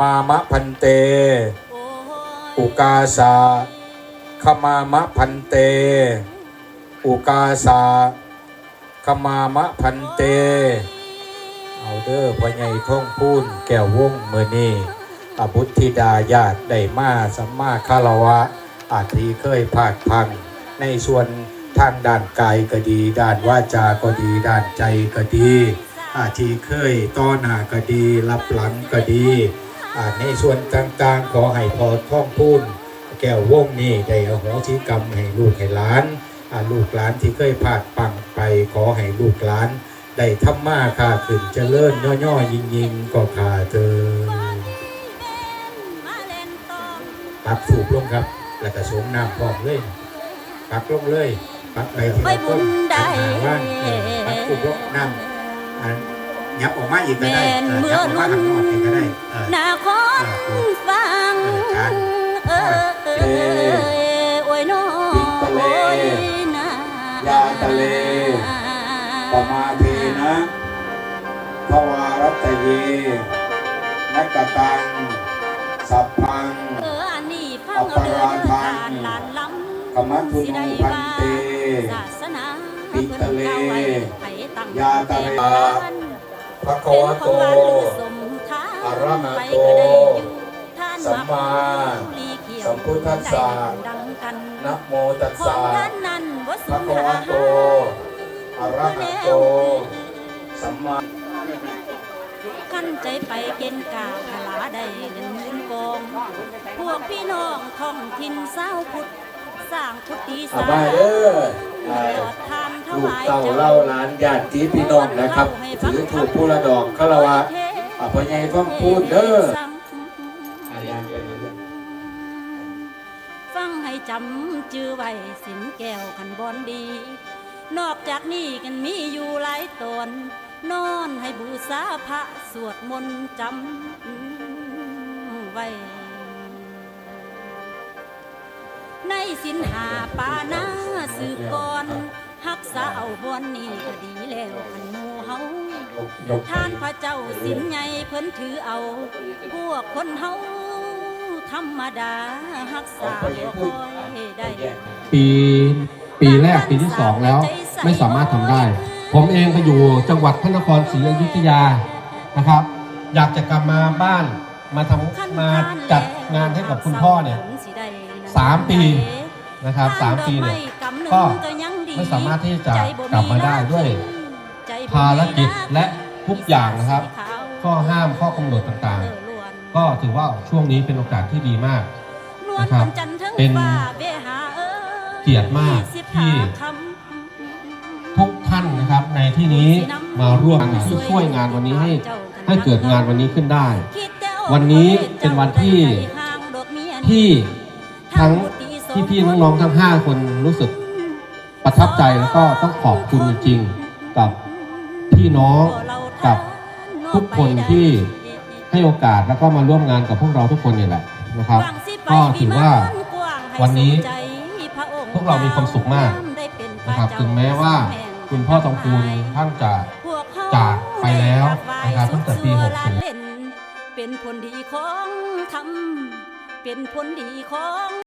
มามะพันเต อุกาสาขมามะพันเต อุกาสาขมามะพันเต เอาเด้อพ่อใหญ่ท่องพูนแก้ววงเมื่อนี้อบุตธิดาญาติได้มาสัมมาคารวะ อาทีเคยพาดพัง ในส่วนทางด้านกายก็ดี ด้านวาจาก็ดี ด้านใจก็ดี อาทีเคยต้อหน้าก็ดีรับหลังก็ดี ในส่วนต่างๆ ขอให้พอท่องพูนแก้ววงนี้ได้อโหสิกรรมให้ลูกให้หลานอ่าลูกหลานที่เคยพลาดปังไปขอให้ลูกหลาน ได้ทำมาค่าขึ้นเจริญย่อๆยิงยิงๆก็ขาเธอปักถูกลงครับ แล้วก็สวมน้ำพร้อมเลยปักลงเลยปักไปทีไปละบุต้นปักหาว่างปักถูกลงน้ำยับออกมาอีกก็ได้ยับออกมาข้างนอกอีกก็ได้เออ นาคอนฟังเออเออโอ้ยน้อโอ้ยนายาทะเลปมาเทนะทวารัตเยนักตัง สัพพังเอออันนี้ฟังเอาเดินการลานล้ำกมัทุนุพันเตศาสนาปิตะเลยาตะเลพระโคโตร อสมทานอะระหะโตไปก็ได้อยู่ท่านสัมมาลีเขียวสัมพุทธัสสะดังกันนะโมตัสขอสะงท่านนั้นบ่พสูระญโคหาโตอะระหะโตสัมมาขั้นใจไปเกณฑ์กาพลาได้เงินหมื่นกอง พวกพี่น้องท้องถิ่นเศร้าวพุทธสร้างพุทธีอาสาบายเด้ออ่าจอดทานถลูกวายเต่าเล่าหล้านญาติพี่น้องนะครับ ถือถูกผู้ละดอกคารวะ อ่าพ่อใหญ่ท่องพูดเด้ออ่าอย่างเดียวเด้อฟังให้จำจื้อไว้สินแก้วขันบอนดี นอกจากนี้กันมีอยู่หลายตน นอนให้บูชาพระสวดมนต์จำไว้ ในสินหาปานาสืบก่อน หักษาเอาบอนนี้ก็ดีแล้วขันหมูเฮา ท่านพระเจ้าสินใหญ่เพิ่นถือเอา พวกคนเฮาธรรมดาหักษาบ่ค่อยได้ปีปีแรกปีที่สองแล้วไม่สามารถทำได้ ผมเองไปอยู่จังหวัดพระนครศรีอยุธยานะครับ อยากจะกลับมาบ้านมาทำมาจัดงานให้กับคุณพ่อเนี่ยสามปีนะครับสามปีเนี่ยก็ไม่สามารถที่จะกลับมาได้ด้วย ภารกิจและทุกอย่างนะครับ ข้อห้ามข้อกำหนดต่างๆ ก็ถือว่าช่วงนี้เป็นโอกาสที่ดีมากนะครับเป็นเกียรติมากที่ทุกท่านนะครับในที่นี้มาร่วมงานช่วยงานวันนี้ให้ให้เกิดงานวันนี้ขึ้นได้ วันนี้เป็นวันที่ที่ทั้งพี่พี่ๆน้องๆทั้ง 5 คนรู้สึกประทับใจแล้วก็ต้องขอบคุณจริงๆกับ พี่น้องกับทุกคนที่ให้โอกาสแล้วก็มาร่วมงานกับพวกเราทุกคนนี่แหละนะครับ ก็ถือว่าวันนี้พวกเรามีความสุขมากนะครับถึงแม้ว่าคุณพ่อทองคูณท่านจะจากไปแล้วนะครับตั้งแต่ปี60เป็นผลดีของธรรมเป็นผลดีของ